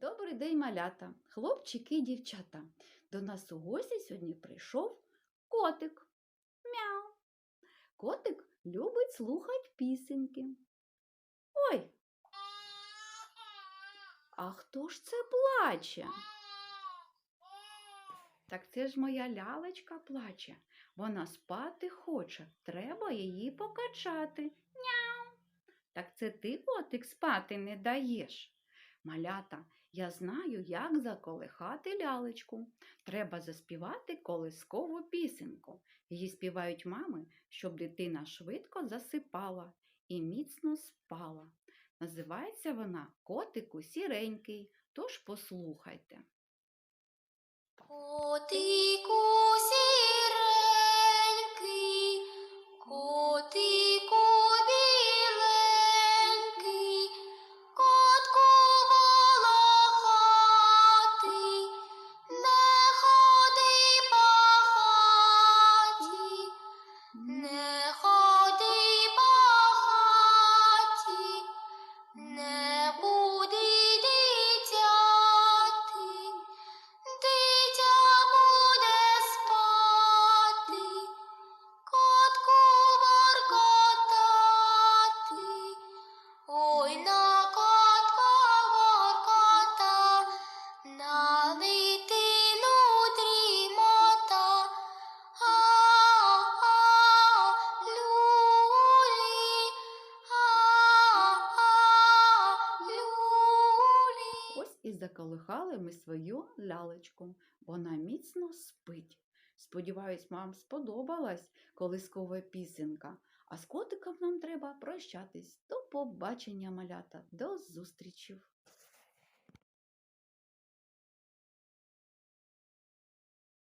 Добрий день, малята, хлопчики і дівчата. До нас у гості сьогодні прийшов котик. Мяу. Котик любить слухати пісеньки. Ой. А хто ж це плаче? Так це ж моя лялечка плаче. Вона спати хоче. Треба її покачати. Няу. Так це ти, котик, спати не даєш. Малята, я знаю, як заколихати лялечку. Треба заспівати колискову пісеньку. Її співають мами, щоб дитина швидко засипала і міцно спала. Називається вона Котику сіренький, тож послухайте. Не і заколихали ми свою лялечку. Вона міцно спить. Сподіваюсь, вам сподобалась колискова пісенка. А з котиком нам треба прощатись. До побачення, малята, до зустрічі!